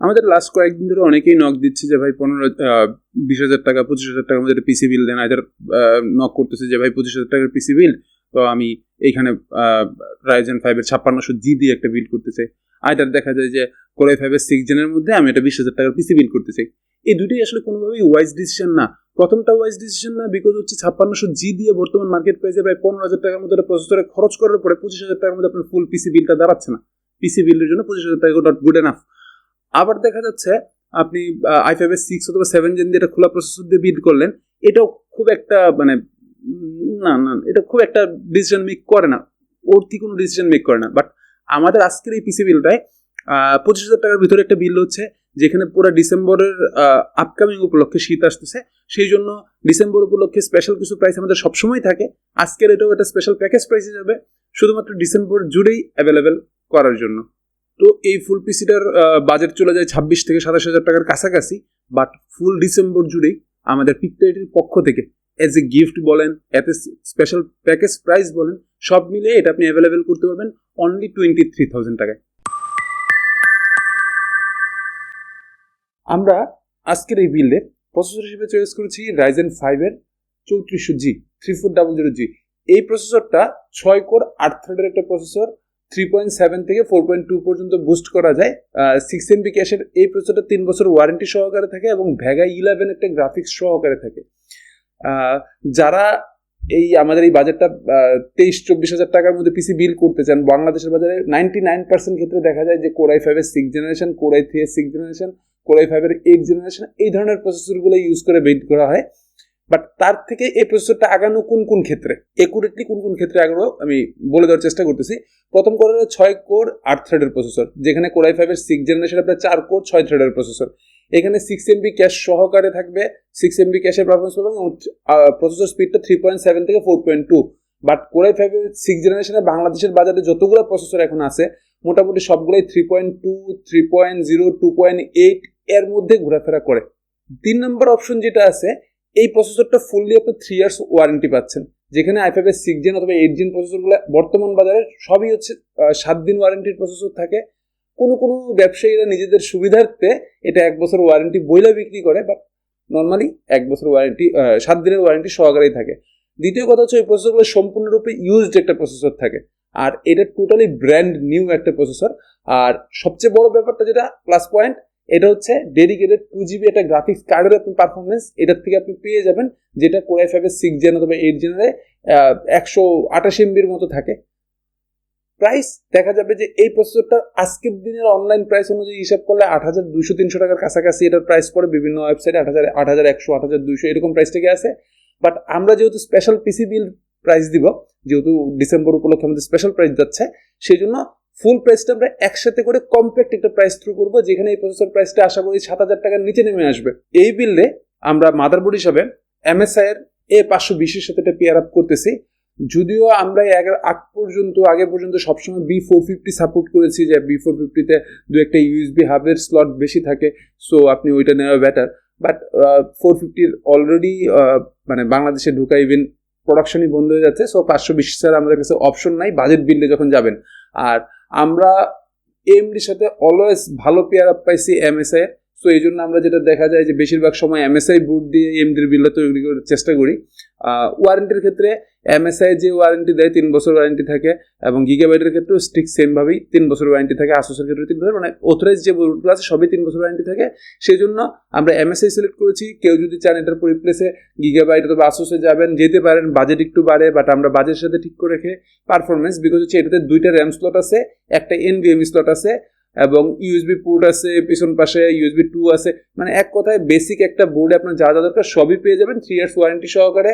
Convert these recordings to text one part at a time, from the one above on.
আমাদের লাস্ট কয়েকদিন ধরে অনেকেই নক দিচ্ছে যে, ভাই, পনেরো বিশ হাজার টাকা, পঁচিশ হাজার টাকার মধ্যে পিসি বিল দেন। আইদার নক করতেছে যে, ভাই, পঁচিশ হাজার টাকার পিসি বিল তো আমি এইখানে রাইজেন ফাইভের ছাপ্পান্নশো জি দিয়ে একটা বিল করতে চাই আইদার দেখা যায় যে কোরাই ফাইভের সিক্স জেনের মধ্যে আমি এটা বিশ হাজার টাকার পিসি বিল করতে চাই এই দুটোই আসলে কোনোভাবেই ওয়াইজ ডিসিশন না। প্রথমটা ওয়াইজ ডিসিশন না বিকজ হচ্ছে ছাপ্পান্নশো জি দিয়ে বর্তমান মার্কেট প্রাইসে প্রায় পনেরো হাজার টাকার মধ্যে প্রসেসরে খরচ করার পরে পঁচিশ হাজার টাকার মধ্যে আপনার ফুল পিসি বিলটা দাঁড়াচ্ছে না। পিসি বিলের জন্য পঁচিশ হাজার টাকা নট গুড এনাফ আবার দেখা যাচ্ছে আপনি আই ফাইভ এর সিক্স অথবা সেভেন জেন দিয়ে এটা খোলা প্রসেসর দিয়ে বিল করলেন, এটাও খুব একটা মানে না না, এটা খুব একটা ডিসিশন মেক করে না। ওর কি কোনো ডিসিশন মেক করে না। বাট আমাদের আজকের এই পিসি বিলটায় পঁচিশ হাজার টাকার ভিতরে একটা বিল হচ্ছে, যেখানে পুরো ডিসেম্বরের আপকামিং উপলক্ষে শীত আসতেছে। সেই জন্য ডিসেম্বর উপলক্ষে স্পেশাল কিছু প্রাইস আমাদের সবসময় থাকে। আজকের এটাও একটা স্পেশাল প্যাকেজ প্রাইসে যাবে শুধুমাত্র ডিসেম্বর জুড়েই অ্যাভেলেবেল করার জন্য। তো এই ফুল পিসিটার বাজেট চলে যায় ছাব্বিশ থেকে সাতাশ হাজার টাকার কাছাকাছি বাট ফুল ডিসেম্বর জুড়েই আমাদের পিকটাইটির পক্ষ থেকে অ্যাজ এ গিফট বলেন এতে স্পেশাল প্যাকেজ প্রাইস বলেন, সব মিলিয়ে এটা আপনি অ্যাভেলেবেল করতে পারবেন অনলি টোয়েন্টি থ্রি থাউজেন্ড টাকায়। আমরা আজকের এই বিল্ডে প্রসেসর হিসেবে চয়েস করেছি রাইজেন ফাইভের চৌত্রিশশো G three four double zero G এই প্রসেসরটা ছয় কোর আট থ্রেডের একটা প্রসেসর থ্রি পয়েন্ট সেভেন থেকে ফোর পয়েন্ট টু পর্যন্ত বুস্ট করা যায়। সিক্স এমবি ক্যাশের এই প্রসেসরটা তিন বছর ওয়ারেন্টি সহকারে থাকে এবং ভ্যাগা ইলেভেন একটা গ্রাফিক্স সহকারে থাকে। যারা এই আমাদের এই বাজেটটা তেইশ, চব্বিশ হাজার টাকার মধ্যে পিসি বিল করতে চান, বাংলাদেশের বাজারে নাইনটি নাইন পার্সেন্ট ক্ষেত্রে দেখা যায় যে কোরাই ফাইভের six generation core i three এর সিক্স জেনারেশন কোরাই ফাইভের এইট জেনারেশন এই ধরনের প্রসেসরগুলো ইউজ করে বিল্ড করা হয়। বাট তার থেকে এই প্রসেসরটা আগানো কোন কোন ক্ষেত্রে? একুরেটলি কোন কোন ক্ষেত্রে আগানো আমি বলে দেওয়ার চেষ্টা করতেছি। প্রথম কোর ছয় কোর আট থ্রেডের প্রসেসর যেখানে কোরাই ফাইভের সিক্স জেনারেশন আপনার চার কোর ছয় থ্রেডের প্রসেসর এখানে সিক্স এমবি ক্যাশ সহকারে থাকবে সিক্স এমবি ক্যাশের পারফরমেন্স পাবেন এবং প্রসেসর স্পিডটা থ্রি পয়েন্ট সেভেন থেকে four point two but core i ফাইভের সিক্স জেনারেশনে বাংলাদেশের বাজারে যতগুলো প্রসেসর এখন আছে, মোটামুটি সবগুলোই three point two three point zero two point eight এর মধ্যে ঘোরাফেরা করে। তিন নম্বর অপশন যেটা আছে এই প্রসেসরটা ফুললি আপনি থ্রি ইয়ার্স ওয়ারেন্টি পাচ্ছেন। যেখানে আই ফাইভের সিক্স জেন অথবা এইট জেন প্রসেসরগুলো বর্তমান বাজারে সবই হচ্ছে সাত দিন ওয়ারেন্টির প্রসেসর থাকে। কোনো কোনো ব্যবসায়ীরা নিজেদের সুবিধার্থে এটা এক বছর ওয়ারেন্টি বইলা বিক্রি করে বাট নর্মালি এক বছর ওয়ারেন্টি সাত দিনের ওয়ারেন্টি সহকারেই থাকে। দ্বিতীয় কথা হচ্ছে ওই প্রসেসরগুলো সম্পূর্ণরূপে ইউজড একটা প্রসেসর থাকে। আর এটা টোটালি ব্র্যান্ড নিউ একটা প্রসেসর আর সবচেয়ে বড় ব্যাপারটা যেটা প্লাস পয়েন্ট এটা হচ্ছে ডেডিকেটেড টু জিবি একটা গ্রাফিক্স কার্ডের আপনি পারফরমেন্স এটার থেকে আপনি পেয়ে যাবেন যেটা কোরাই ফাইভের সিক্স জেন অথবা এইট জেনারে একশো আঠাশ এমবির মতো থাকে। প্রাইস দেখা যাবে যে এই প্রসেসরটা আজকের দিনের অনলাইন প্রাইস অনুযায়ী হিসাব করলে আট হাজার দুশো তিনশো টাকার কাছাকাছি এটার প্রাইস পড়ে বিভিন্ন ওয়েবসাইটে আট হাজার আট হাজার একশো, আট হাজার দুইশো, এরকম প্রাইস থেকে আছে বাট আমরা যেহেতু স্পেশাল পিসি বিল প্রাইস দিব, যেহেতু ডিসেম্বর উপলক্ষে আমাদের স্পেশাল প্রাইস যাচ্ছে সেই জন্য ফুল প্রাইসটা আমরা একসাথে করে কম্প্যাক্ট একটা প্রাইস থ্রু করব, যেখানে এই প্রসেসর প্রাইসটা আশা করি সাত হাজার টাকার নিচে নেমে আসবে। এই বিলে আমরা মাদারবোর্ড হিসাবে এমএসআই এর এ পাঁচশো বিশের সাথে এটা পেয়ার আপ করতেছি। যদিও আমরা আগ পর্যন্ত, আগে পর্যন্ত সবসময় বি ফোর ফিফটি সাপোর্ট করেছি যে বি ফোর ফিফটিতে দু একটা ইউএসবি হাবের স্লট বেশি থাকে সো আপনি ওইটা নেওয়া বেটার বাট ফোর ফিফটির অলরেডি মানে বাংলাদেশে ঢুকা ইভেন প্রোডাকশনই বন্ধ হয়ে যাচ্ছে সো পাঁচশো বিশ ছাড়া আমাদের কাছে অপশন নাই বাজেট বিল্ডে যখন যাবেন। আর আমরা এমডির সাথে অলওয়েজ ভালো পেয়ার আপ পাইছি এম এস এর সো এই জন্য আমরা যেটা দেখা যায় যে বেশিরভাগ সময় এমএসআই বুট দিয়ে এমডির বিলটা তৈরি করার চেষ্টা করি। ওয়ারেন্টির ক্ষেত্রে এমএসআই যে ওয়ারেন্টি দেয়, তিন বছর ওয়ারেন্টি থাকে এবং গিগাবাইটের ক্ষেত্রেও স্টিক সেমভাবেই তিন বছর ওয়ারেন্টি থাকে আসোসের ক্ষেত্রে তিন বছর মানে অথরাইজ যে বুটগুলো আছে, সবই তিন বছর ওয়ারেন্টি থাকে। সেই জন্য আমরা এমএসআই সিলেক্ট করেছি। কেউ যদি চান এটার পরিপ্লেসে গিগাবাইট অথবা আসোসে যাবেন, যেতে পারেন বাজেট একটু বাড়ে বাট আমরা বাজেটের সাথে ঠিক করে রেখে পারফরমেন্স বিকজ হচ্ছে এটাতে দুইটা র্যাম স্লট আছে, একটা এনভিএম স্লট আছে এবং ইউএসবি পোর্ট আছে, পিছন পাশে ইউএসবি টু আছে। মানে এক কথায় বেসিক একটা বোর্ডে আপনার যা যা দরকার সবই পেয়ে যাবেন থ্রি ইয়ার্স ওয়ারেন্টি সহকারে।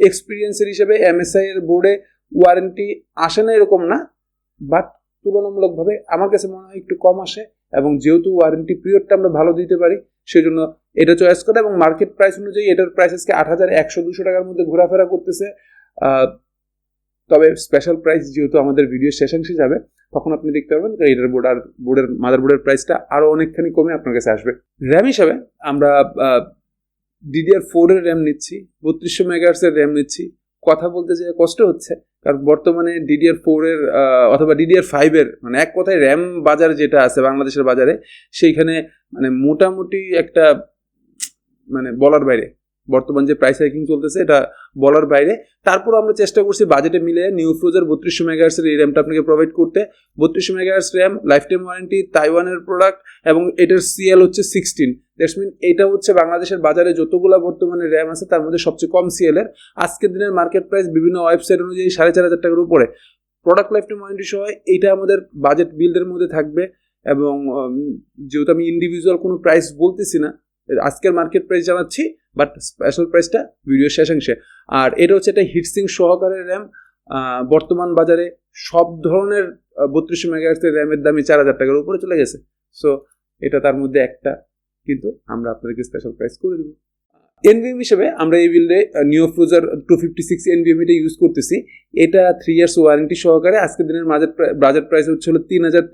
এক্সপিরিয়েন্সের হিসেবে এমএসআই এর বোর্ডে ওয়ারেন্টি আসে না এরকম না বাট তুলনামূলকভাবে আমার কাছে মনে হয় একটু কম আসে এবং যেহেতু ওয়ারেন্টি পিরিয়ডটা আমরা ভালো দিতে পারি সেই জন্য এটা চয়েস করে এবং মার্কেট প্রাইস অনুযায়ী এটার প্রাইস আজকে আট হাজার একশো দুশো টাকার মধ্যে ঘোরাফেরা করতেছে। তবে স্পেশাল প্রাইস যেহেতু আমাদের ভিডিও শেষাংশে যাবে তখন আপনি দেখতে পারবেন এটার বোর্ড আর বোর্ডের মাদার বোর্ডের প্রাইসটা আরও অনেকখানি কমে আপনার কাছে আসবে। র্যাম হিসাবে আমরা ডিডিআর ফোরের র্যাম নিচ্ছি, বত্রিশশো মেগাহার্সের র্যাম নিচ্ছি। কথা বলতে যে কষ্ট হচ্ছে, কারণ বর্তমানে ডিডিআর ফোরের অথবা ডিডিআর ফাইভের মানে এক কথায় র্যাম বাজার যেটা আছে বাংলাদেশের বাজারে, সেইখানে মানে মোটামুটি একটা মানে বলার বাইরে বর্তমান যে প্রাইস হাইকিং চলতেছে, এটা বলার বাইরে। তারপর আমরা চেষ্টা করছি বাজেটে মিলে নিউ ফ্রোজার বত্রিশশো মেগাহার্সের এই র্যামটা আপনাকে প্রোভাইড করতে। বত্রিশশো megahertz RAM life time warranty তাইওয়ানের প্রোডাক্ট এবং এটার সিএল হচ্ছে সিক্সটিন দ্যাটস মিন এটা হচ্ছে বাংলাদেশের বাজারে যতগুলো বর্তমানে র্যাম আছে, তার মধ্যে সবচেয়ে কম সিএলের আজকের দিনের মার্কেট প্রাইস বিভিন্ন ওয়েবসাইট অনুযায়ী সাড়ে চার হাজার টাকার উপরে। প্রোডাক্ট লাইফ টাইম ওয়ারেন্টি সহ এইটা আমাদের বাজেট বিল্ডের মধ্যে থাকবে এবং যেহেতু আমি ইন্ডিভিজুয়াল কোনো প্রাইস বলতেছি না আজকের মার্কেট প্রাইস জানাচ্ছি বাট স্পেশাল প্রাইসটা ভিডিও শেষাংশে। আর এটা হচ্ছে একটা হিটসিং সহকারে র্যাম বর্তমান বাজারে সব ধরনের বত্রিশশো মেগাহার্সের র্যামের দামই চার হাজার টাকার উপরে চলে গেছে। সো এটা তার মধ্যে একটা, কিন্তু আমরা আপনাদেরকে স্পেশাল প্রাইস করে দেবো। এনভিএম হিসেবে আমরা এই বিল্ডে Neo Frozer two fifty six NVM এটা ইউজ করতেছি। এটা থ্রি ইয়ার্স ওয়ারেন্টি সহকারে আজকের দিনের মাঝের বাজার প্রাইস হচ্ছে হলো তিন হাজার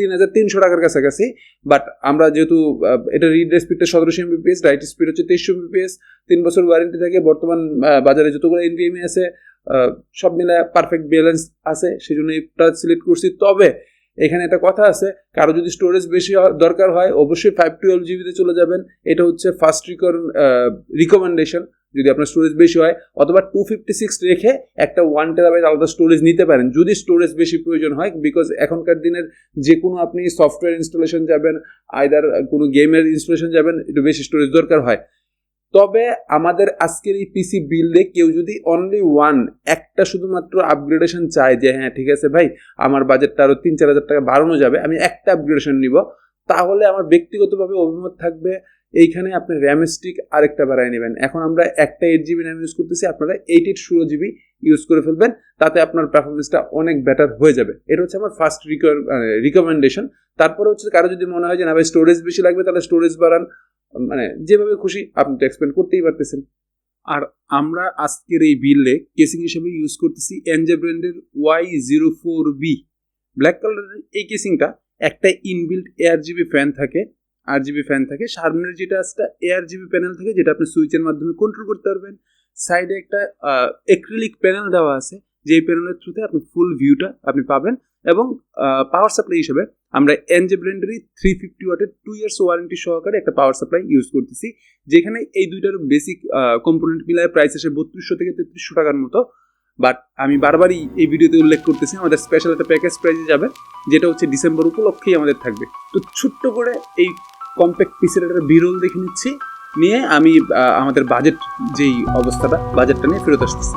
তিন হাজার তিনশো টাকার কাছাকাছি। বাট আমরা যেহেতু এটা রিড স্পিডটা সতেরোশো এমবিপিএস রাইট স্পিড হচ্ছে তেইশশো এমবিপিএস তিন বছর ওয়ারেন্টি থাকে, বর্তমান বাজারে যতগুলো এনভিএম আছে সব মিলে পারফেক্ট ব্যালেন্স আছে সেই জন্য এটা সিলেক্ট করছি। তবে এখানে একটা কথা আছে, কারও যদি স্টোরেজ বেশি দরকার হয়, অবশ্যই ফাইভ টুয়েলভ জিবিতে চলে যাবেন। এটা হচ্ছে ফার্স্ট রিকমেন্ডেশন যদি আপনার স্টোরেজ বেশি হয়, অথবা টু ফিফটি সিক্স রেখে একটা ওয়ান টেরাবাইট আলাদা স্টোরেজ নিতে পারেন। যদি স্টোরেজ বেশি প্রয়োজন হয় বিকজ এখনকার দিনের যে কোনো আপনি সফটওয়্যার ইনস্টলেশন যাবেন আইদার কোনো গেমের ইনস্টলেশন যাবেন, একটু বেশি স্টোরেজ দরকার হয়। তবে আমাদের আজকের এই পিসি বিল্ডে কেউ যদি অনলি ওয়ান একটা শুধুমাত্র আপগ্রেডেশন চায় যে হ্যাঁ ঠিক আছে ভাই, আমার বাজেটটা আরও তিন চার হাজার টাকা বাড়ানো যাবে, আমি একটা আপগ্রেডেশন নিব, তাহলে আমার ব্যক্তিগতভাবে অভিমত থাকবে এইখানে আপনি র্যাম স্টিক আরেকটা বাড়ায় নেবেন। এখন আমরা একটা এইট জিবি র্যাম ইউজ করতেছি, আপনারা এইট এইট ষোলো জিবি ইউজ করে ফেলবেন, তাতে আপনার পারফরমেন্সটা অনেক বেটার হয়ে যাবে। এটা হচ্ছে আমার ফার্স্ট রিকমেন্ডেশন তারপরে হচ্ছে কারও যদি মনে হয় যে, না ভাই স্টোরেজ বেশি লাগবে, তাহলে স্টোরেজ বাড়ান। মানে যেভাবে খুশি, আপনি তো এক্সপেন্ড করতেই পারতেছেন। আর আমরা আজকের এই বিলে কেসিং হিসেবে ইউজ করতেছি এনজে ব্র্যান্ডের Y zero four B black কালারের এই কেসিংটা একটা ইনবিল্ট এয়ার জিবি ফ্যান থাকে। আর জিবি ফ্যান থাকে। সামনের যেটা আছে এয়ার জিবি প্যানেল থাকে, যেটা আপনি সুইচের মাধ্যমে কন্ট্রোল করতে পারবেন। সাইডে একটা এক্রিলিক প্যানেল দেওয়া আছে, যেই প্যানেলের থ্রুতে আপনি ফুল ভিউটা আপনি পাবেন এবং পাওয়ার সাপ্লাই হিসেবে আমরা এনজে ব্র্যান্ডেরই থ্রি ফিফটি ওয়াটের টু ইয়ার্স ওয়ারেন্টি সহকারে একটা পাওয়ার সাপ্লাই ইউজ করতেছি। যেখানে এই দুইটার বেসিক কম্পোনেন্ট মিলায় প্রাইস আসে বত্রিশশো থেকে তেত্রিশশো টাকার মতো। বাট আমি বারবারই এই ভিডিওতে উল্লেখ করতেছি, আমাদের স্পেশাল একটা প্যাকেজ প্রাইজে যাবে, যেটা হচ্ছে ডিসেম্বর উপলক্ষেই আমাদের থাকবে। তো ছোট্ট করে এই কম্প্যাক্ট পিসের একটা বিরল দেখে নিচ্ছি, নিয়ে আমি আমাদের বাজেট যেই অবস্থাটা বাজেটটা নিয়ে ফেরত আসতেছি।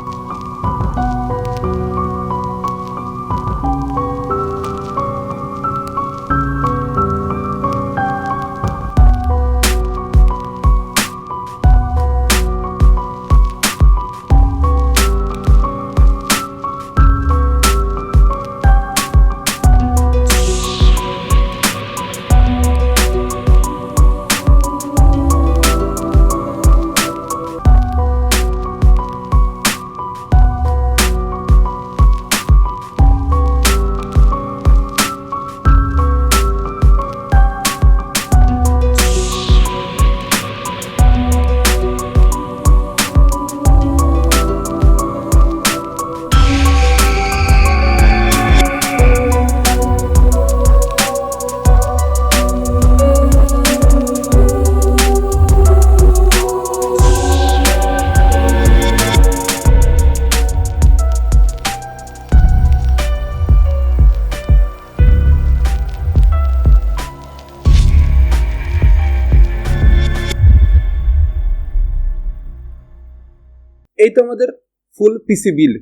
তো আমাদের ফুল পিসি বিল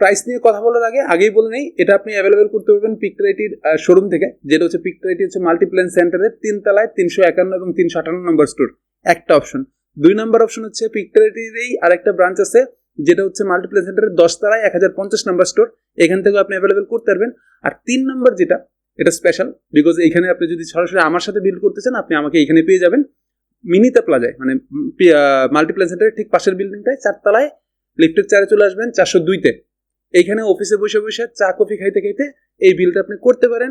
প্রাইস নিয়ে কথা বলার আগে, আগেই বলে নেই, এটা আপনি অ্যাভেলেবেল করতে পারবেন পিকটাইটির শোরুম থেকে, যেটা হচ্ছে পিকটাইটি হচ্ছে মাল্টিপ্লেন সেন্টারের তিন তলায় তিনশো একান্ন এবং তিনশো আটান্ন নম্বর স্টোর একটা অপশন দুই নম্বর অপশন হচ্ছে পিকটাইটিরই আরেকটা ব্রাঞ্চ আছে, যেটা হচ্ছে মাল্টিপ্লেন সেন্টারের দশ তলায় এক হাজার পঞ্চাশ নম্বর স্টোর এখান থেকে আপনি অ্যাভেলেবেল করতে পারবেন। আর তিন নম্বর যেটা, এটা স্পেশাল বিকজ এখানে আপনি যদি সরাসরি আমার সাথে বিল করতে চান, আপনি আমাকে এখানে পেয়ে যাবেন। মিনিতে প্লাজায় মানে মাল্টিপ্লেন সেন্টারের ঠিক পাশের বিল্ডিংটায় চারতলায় লিফটের চারে চলে আসবেন চারশো দুইতে। এইখানে অফিসে বসে বসে চা কফি খাইতে খাইতে এই বিলটা আপনি করতে পারেন।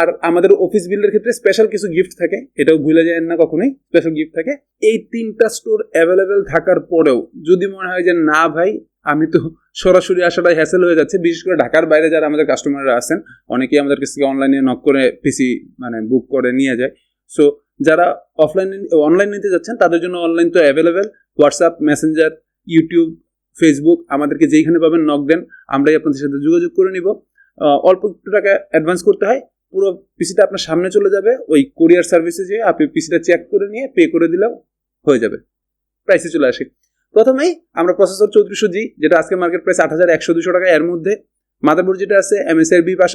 আর আমাদের অফিস বিলের ক্ষেত্রে স্পেশাল কিছু গিফট থাকে, এটাও ভুলে যায় না কখনোই স্পেশাল গিফট থাকে। এই তিনটা স্টোর অ্যাভেলেবেল থাকার পরেও যদি মনে হয় যে, না ভাই, আমি তো সরাসরি আসাটাই হ্যাসেল হয়ে যাচ্ছে, বিশেষ করে ঢাকার বাইরে যারা আমাদের কাস্টমাররা আছেন, অনেকেই আমাদের কাছ থেকে অনলাইনে নক করে পিসি মানে বুক করে নিয়ে যায়। সো যারা অফলাইন অনলাইন নিতে যাচ্ছেন, তাদের জন্য অনলাইন তো available WhatsApp Messenger YouTube Facebook আমাদেরকে যেইখানে পাবেন নক দেন, আমরাই আপনাদের সাথে যোগাযোগ করে নিব। অল্প একটু টাকা অ্যাডভান্স করতে হয়, পুরো পিসিটা আপনার সামনে চলে যাবে, ওই কোরিয়ার সার্ভিসে যেয়ে আপনি পিসিটা চেক করে নিয়ে পে করে দিলেও হয়ে যাবে। প্রাইসে চলে আসে। প্রথমেই আমরা প্রসেসর চৌত্রিশশো জি, যেটা আজকে মার্কেট প্রাইস আট হাজার একশো দুশো টাকা, এর মধ্যে মাদারবোর্ড যেটা আছে এমএসআর বি পাশ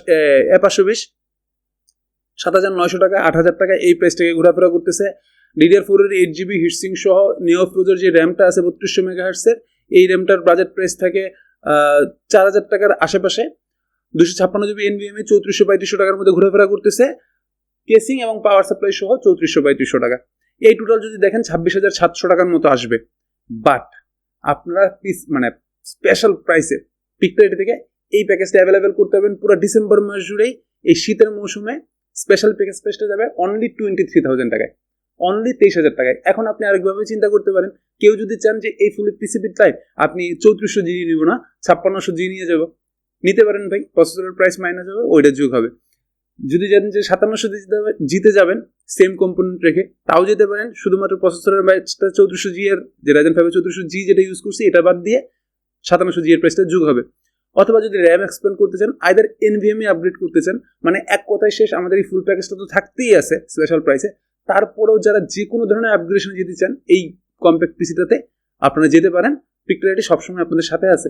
এ পাঁচশো বিশ সাত হাজার নয়শো টাকা, আট হাজার টাকা এই প্রাইসটাকে ঘোরাফেরা করতেছে। ডিডিআর ফোরের এইট জিবি হিটসিং সহ নিও ফ্রোজের যে র্যামটা আছে বত্রিশশো মেগাহার্সের এই র্যামটার বাজেট প্রাইস থাকে চার হাজার টাকার আশেপাশে। দুশো ছাপ্পান্ন জিবি এনভিএমএ চৌত্রিশশো পঁয়ত্রিশশো টাকার মধ্যে ঘোরাফেরা করতেছে। কেসিং এবং পাওয়ার সাপ্লাই সহ চৌত্রিশশো পঁয়ত্রিশশো টাকা। এই টোটাল যদি দেখেন, ছাব্বিশ হাজার সাতশো টাকার মতো আসবে। বাট আপনারা পিস মানে স্পেশাল প্রাইসে পিকটাইটি থেকে এই প্যাকেজটা অ্যাভেলেবেল করতে পারবেন পুরো ডিসেম্বর মাস জুড়েই। এই শীতের মৌসুমে স্পেশাল প্যাকেজ প্রাইসটা যাবে অনলি টোয়েন্টি থ্রি থাউজেন্ড টাকায় অনলি তেইশ হাজার টাকায়। এখন আপনি আরেকভাবে চিন্তা করতে পারেন, কেউ যদি চান যে এই ফুলের পিসিবির টাইপ আপনি চৌত্রিশশো জি নিব না, ছাপ্পান্নশো জি নিয়ে যাব। নিতে পারেন ভাই প্রসেসরের প্রাইস মাইনাস হবে, ওইটা যুগ হবে। যদি জানেন যে সাতান্নশো জিতে যাবেন সেম কম্পোনেন্ট রেখে, তাও যেতে পারেন, শুধুমাত্র প্রসেসরের প্রাইসটা চৌত্রিশশো জি এর যে রাজেন ফাইভের চৌত্রিশশো জি যেটা ইউজ করছি, এটা বাদ দিয়ে সাতান্নশো জি এর প্রাইসটা যুগ হবে। অথবা যদি র্যাম এক্সপ্যান্ড করতে চান আইদার এনভিএমই আপগ্রেড করতে চান মানে এক কথায় শেষ আমাদের এই ফুল প্যাকেজটা তো থাকতেই আছে স্পেশাল প্রাইসে তারপরেও যারা যে কোনো ধরনের আপগ্রেডেশন যেতে চান, এই কম্প্যাক্ট পিসিটাতে আপনারা যেতে পারেন। পিকটারিটি সবসময় আপনাদের সাথে আছে।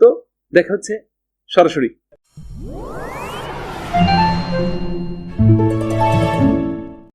তো দেখা হচ্ছে সরাসরি।